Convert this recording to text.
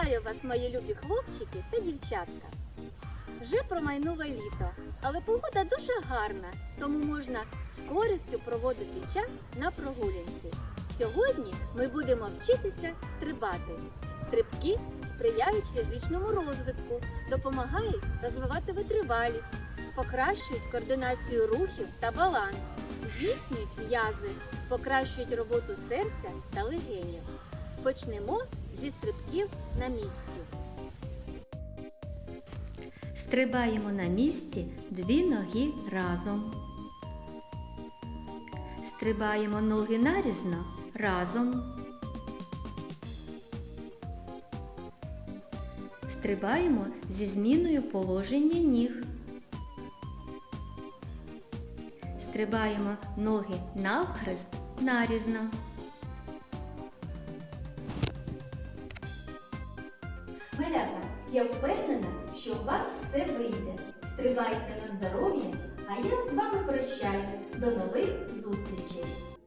Прокидайтесь, мої любі хлопчики та дівчатка. Вже промайнуло літо, але погода дуже гарна, тому можна з користю проводити час на прогулянці. Сьогодні ми будемо вчитися стрибати. Стрибки сприяють фізичному розвитку, допомагають розвивати витривалість, покращують координацію рухів та баланс, зміцнюють м'язи, покращують роботу серця та легенів. Почнемо зі стрибків на місці. Стрибаємо на місці дві ноги разом. Стрибаємо ноги нарізно разом. Стрибаємо зі зміною положення ніг. Стрибаємо ноги навхрест нарізно. Я впевнена, що у вас все вийде. Стрибайте на здоров'я, а я з вами прощаюсь. До нових зустрічей!